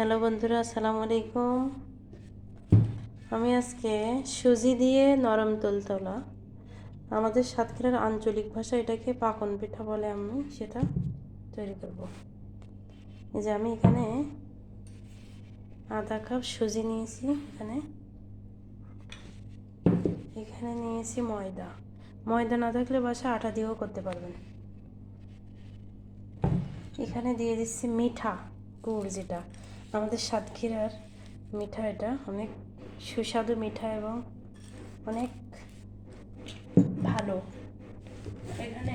Hello বন্ধুরা, আসসালামু আলাইকুম। আমি আজকে সুজি দিয়ে নরম তোলতলা আমাদের সাতক্ষীরার আঞ্চলিক ভাষা এটাকে পাকন পিঠা বলে আমি সেটা তৈরি করব। এই যে আমি এখানে আধা কাপ সুজি নিয়েছি, এখানে। এখানে নিয়েছি ময়দা। ময়দা না থাকলে বাসা আটা দিয়েও করতে পারবেন। এখানে দিয়ে দিচ্ছি মিঠা গুড় যেটা। আমাদের সাতক্ষীরার মিঠা এটা, অনেক সুস্বাদু মিঠা এবং অনেক ভালো। এখানে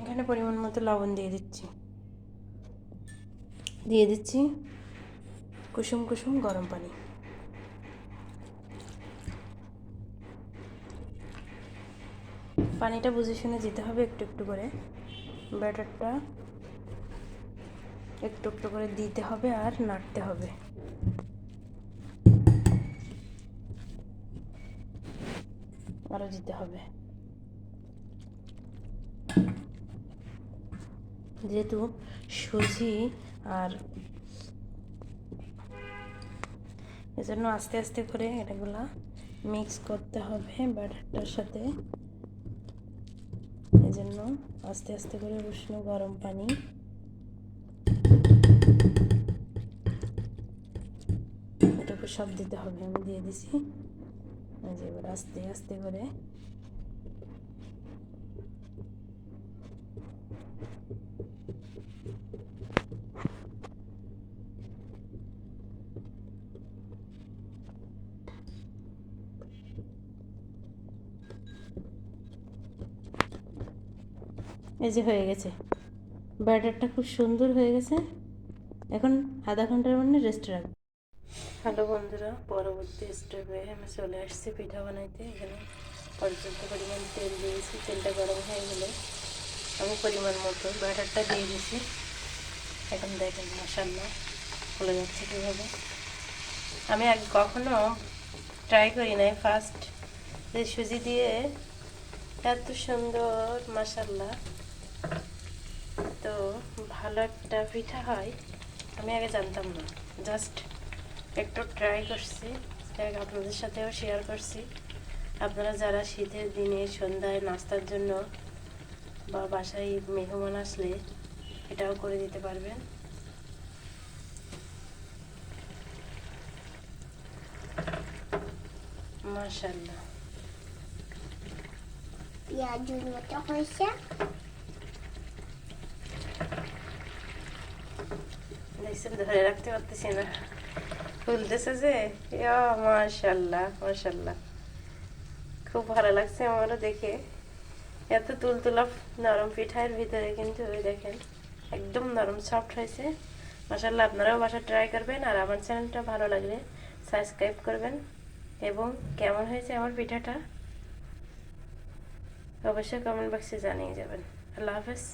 এখানে পরিমাণ মতো লবণ দিয়ে দিচ্ছি। দিয়ে দিচ্ছি কুসুম কুসুম গরম পানি। পানিটা বুঝে শুনে দিতে হবে একটু একটু করে। ব্যাটারটা একটু একটু করে দিতে হবে আর নাড়তে হবে। আরও দিতে হবে। যেহেতু সুজি আর এজন্য আস্তে আস্তে করে এটাগুলা মিক্স করতে হবে ব্যাটারটার সাথে। এজন্য আস্তে আস্তে করে উষ্ণ গরম পানি এটুকু সব দিতে হবে, আমি দিয়ে দিছি। এবার আস্তে আস্তে করে। এই যে হয়ে গেছে। ব্যাটারটা খুব সুন্দর হয়ে গেছে। এখন আধা ঘণ্টার মধ্যে রেস্ট রাখব হ্যালো বন্ধুরা, পরবর্তী স্টেপে আমি চলে আসছি পিঠা বানাইতে। এখানে পর্যাপ্ত পরিমাণ তেল দিয়েছি। তেলটা গরম হয়ে গেলে আমি পরিমাণ মতো ব্যাটারটা দিয়ে দিয়েছি। এখন দেখেন মশাল্লা খুলে যাচ্ছে কীভাবে। আমি আগে কখনো ট্রাই করি নাই। ফার্স্ট যে সুজি দিয়ে এত সুন্দর মশাল্লা তো ভালো একটা পিঠা হয়। আমি আগে জানতাম না। জাস্ট একটু ট্রাই করছি। আপনাদের সাথেও শেয়ার করছি। আপনারা যারা শীতের দিনে সন্ধ্যায় নাস্তার জন্য বা বাসায় মেহমান আসলে এটাও করে দিতে পারবেন। মাশাল্লাহ পেঁয়াজুর মতো হয়েছে। দেখছেন ধরে রাখতে পারতেছি না ফুলতেছে যে মাশাল্লাহ মাশাল্লাহ খুব ভালো লাগছে আমারও দেখে এত তুলতুলা নরম পিঠার ভিতরে কিন্তু ওই দেখেন একদম নরম সফট হয়েছে মাশাল্লাহ আপনারাও বাসা ট্রাই করবেন আর আমার চ্যানেলটা ভালো লাগলে সাবস্ক্রাইব করবেন এবং কেমন হয়েছে আমার পিঠাটা অবশ্যই কমেন্ট বক্সে জানিয়ে যাবেন আল্লাহ হাফেজ